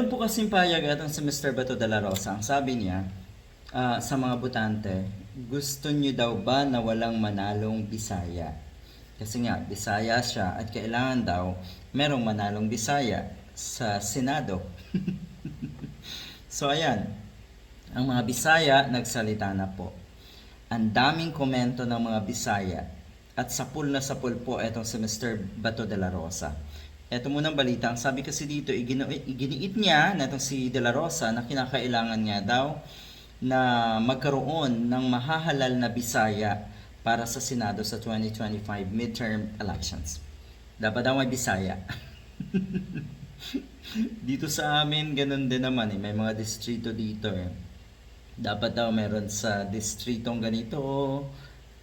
Meron po kasing payag atong si Mr. Bato de la Rosa. Ang sabi niya ah, sa mga butante, gusto niyo daw ba na walang manalong Bisaya? Kasi nga, Bisaya siya at kailangan daw merong manalong Bisaya sa Senado. so ayan, ang mga Bisaya nagsalita na po. Ang daming komento ng mga Bisaya at sapul na sapul po etong si Mr. Bato de la Rosa. Ito munang balita, ang sabi kasi dito, iginiit niya na itong si De La Rosa na kinakailangan nga daw na magkaroon ng mahahalal na Bisaya para sa Senado sa 2025 midterm elections. Dapat daw may Bisaya. dito sa amin, ganun din naman eh. May mga distrito dito eh. Dapat daw meron sa distritong ganito.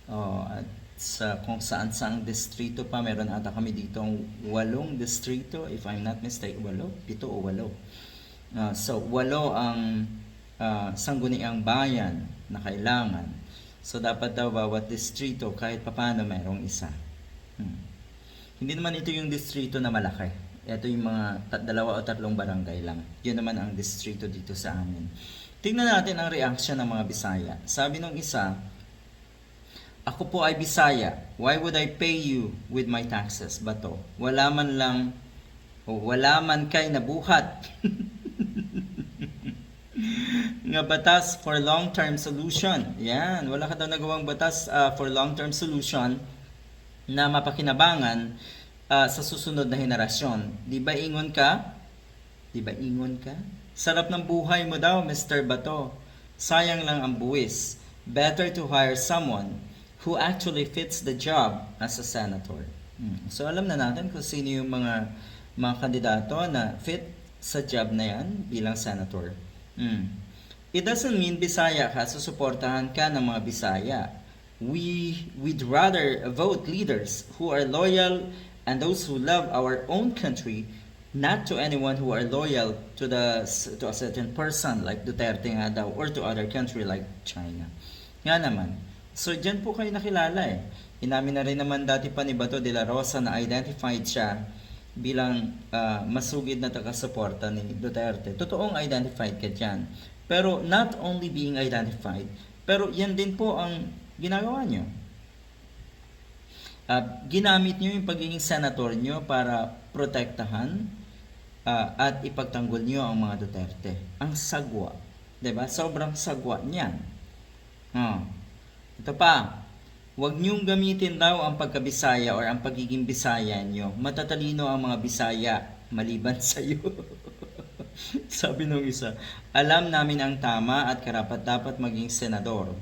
Oh, at sa kung saan saang distrito pa meron ata kami dito walong distrito if I'm not mistaken walo? Pito o walo? Ah, so walo ang ah, sangguniang bayan na kailangan. So dapat daw bawat distrito kahit papaano merong isa. Hmm. hindi naman ito yung distrito na malaki. Ito yung mga dalawa o tatlong barangay lang. Yun naman ang distrito dito sa amin. Tingnan natin ang reaction ng mga Bisaya. Sabi nung isa ako po ay Bisaya. Why would I pay you with my taxes? Bato. Wala man lang o wala man kay nabuhat. nga batas for long-term solution. Yan, wala ka daw nagawang batas ah, for long-term solution na mapakinabangan ah, sa susunod na henerasyon. Di ba ingon ka? Di ba ingon ka? Sarap ng buhay mo daw, Mr. Bato. Sayang lang ang buwis. Better to hire someone who actually fits the job as a senator. Hmm. So alam na natin kung sino yung mga mga kandidato na fit sa job na yan bilang senator. Hmm. It doesn't mean Bisaya ka, susuportahan ka ng mga Bisaya. We, we'd rather vote leaders who are loyal and those who love our own country, not to anyone who are loyal to the to a certain person like Duterte nga daw or to other country like China. Nga naman. So diyan po kayo nakilala eh. Inamin na rin naman dati pa ni Bato de la Rosa na identified siya bilang ah, masugid na taga-suporta ni Duterte. Totoong identified ka dyan. Pero not only being identified, pero yan din po ang ginagawa nyo. Ah, ginamit nyo yung pagiging senator nyo para protektahan ah, at ipagtanggol nyo ang mga Duterte. Ang sagwa. ba? Sobrang sagwa niyan. Ah. Ito pa, huwag niyong gamitin daw ang pagkabisaya or ang pagiging bisaya niyo. Matatalino ang mga bisaya maliban sa iyo. Sabi nung isa, alam namin ang tama at karapat dapat maging senador.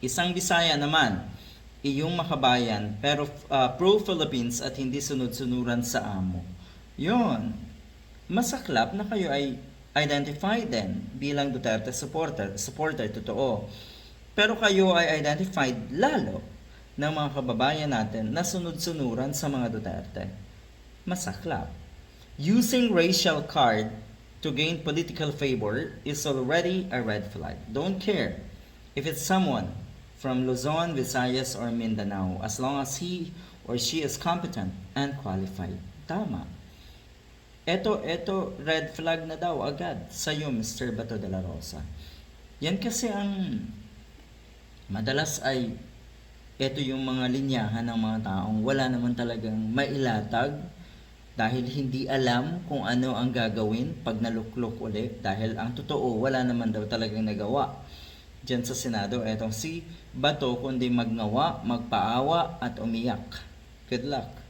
Isang bisaya naman, iyong makabayan pero uh, pro-Philippines at hindi sunod-sunuran sa amo. Yon. Masaklap na kayo ay identified din bilang Duterte supporter, supporter totoo. Pero kayo ay identified lalo ng mga kababayan natin na sunod-sunuran sa mga Duterte. Masaklap. Using racial card to gain political favor is already a red flag. Don't care if it's someone from Luzon, Visayas, or Mindanao as long as he or she is competent and qualified. Tama. Eto, eto, red flag na daw agad sa iyo, Mr. Bato de la Rosa. Yan kasi ang madalas ay ito yung mga linyahan ng mga taong wala naman talagang mailatag dahil hindi alam kung ano ang gagawin pag naluklok ulit dahil ang totoo wala naman daw talagang nagawa dyan sa Senado etong si Bato kundi magngawa, magpaawa at umiyak. Good luck.